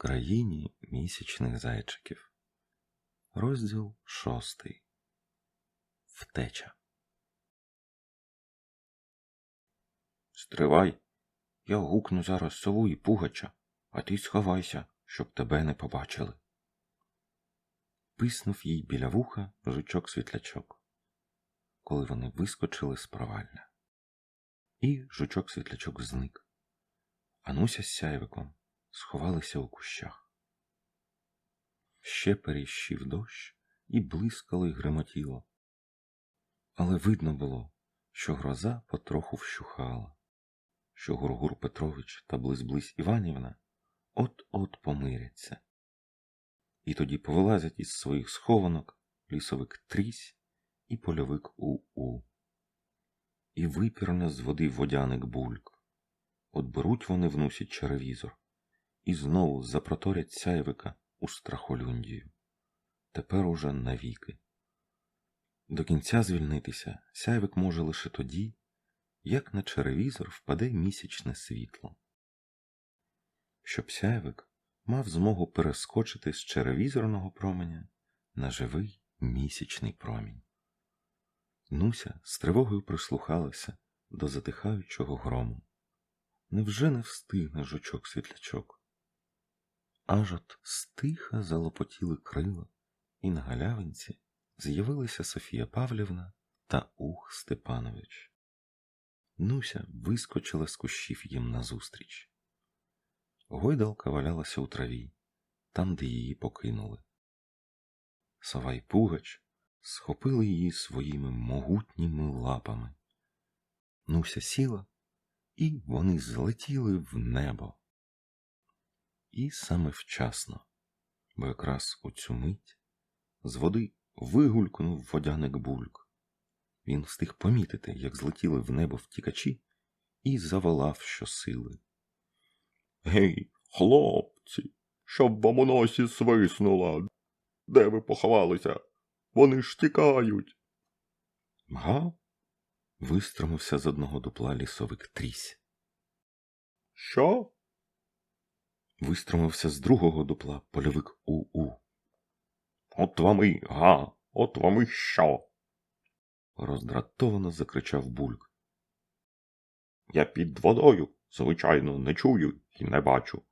країні місячних зайчиків. Розділ шостий. Втеча. Стривай. Я гукну зараз сову і пугача, а ти сховайся, щоб тебе не побачили. Писнув їй біля вуха жучок світлячок, коли вони вискочили з провалля. І жучок світлячок зник. Ануся з сяйвиком сховалися у кущах. Ще періщив дощ і блискало й гремотіло. Але видно було, що гроза потроху вщухала, що Гургур Петрович та Близблизь Іванівна от-от помиряться. І тоді повилазять із своїх схованок лісовик Трісь і польовик У-У. І випірне з води водяник бульк. От беруть вони в черевізор і знову запроторять сяйвика у страхолюндію. Тепер уже навіки. До кінця звільнитися сяйвик може лише тоді, як на черевізор впаде місячне світло. Щоб сяйвик мав змогу перескочити з черевізорного променя на живий місячний промінь. Нуся з тривогою прислухалася до затихаючого грому. Невже не встигне жучок світлячок? Аж от стиха залопотіли крила, і на галявинці з'явилися Софія Павлівна та Ух Степанович. Нуся вискочила з кущів їм назустріч. Гойдалка валялася у траві, там, де її покинули. Сова й Пугач схопили її своїми могутніми лапами. Нуся сіла, і вони злетіли в небо. І саме вчасно, бо якраз у цю мить з води вигулькнув водяник бульк. Він встиг помітити, як злетіли в небо втікачі, і заволав щосили. Гей, хлопці, щоб вам у носі свиснула. Де ви поховалися? Вони ж тікають. Га? вистромився з одного дупла лісовик трісь. Що? Вистромився з другого дупла польовик У-У. От вам і га, от вам і що? Роздратовано закричав бульк. Я під водою, звичайно, не чую і не бачу.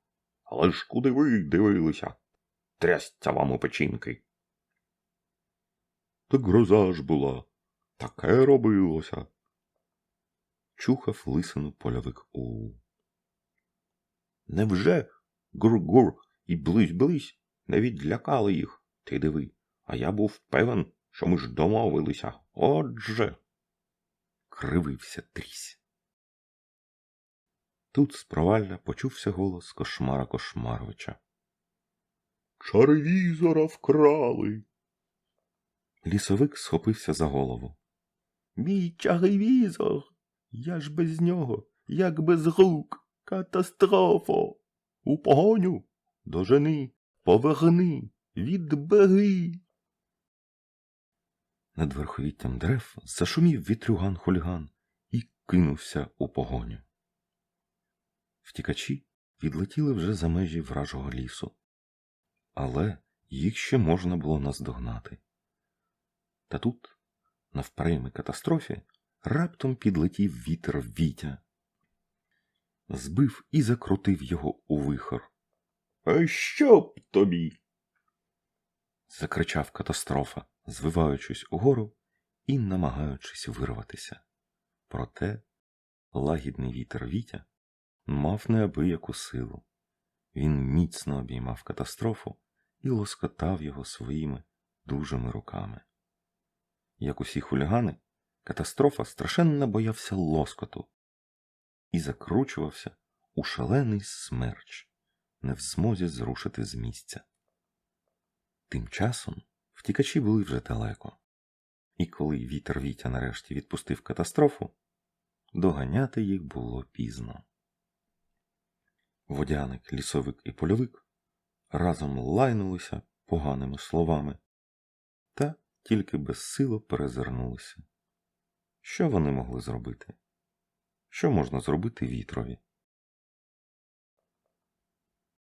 Але ж куди ви дивилися? Трясця вам у печінки. Так гроза ж була, таке робилося. Чухав лисину польовик У. Невже гур-гур і близь-близь не відлякали їх? Ти диви, а я був певен, що ми ж домовилися. Отже. Кривився трісь. Тут з провалля почувся голос кошмара Кошмаровича. Чаревізора вкрали. Лісовик схопився за голову. Мій чаревізор. Я ж без нього, як без рук. Катастрофа. У погоню. Дожени, поверни, відбери. Над верховіттям дерев зашумів вітрюган хуліган і кинувся у погоню. Втікачі відлетіли вже за межі вражого лісу, але їх ще можна було наздогнати. Та тут, навпрямі катастрофі, раптом підлетів вітер вітя, збив і закрутив його у вихор. А що б тобі? закричав катастрофа, звиваючись угору і намагаючись вирватися. Проте лагідний вітер вітя мав неабияку силу. Він міцно обіймав катастрофу і лоскотав його своїми дужими руками. Як усі хулігани, катастрофа страшенно боявся лоскоту і закручувався у шалений смерч, не в змозі зрушити з місця. Тим часом втікачі були вже далеко, і коли вітер Вітя нарешті відпустив катастрофу, доганяти їх було пізно. Водяник, лісовик і польовик разом лайнулися поганими словами та тільки безсило перезирнулися. Що вони могли зробити? Що можна зробити вітрові?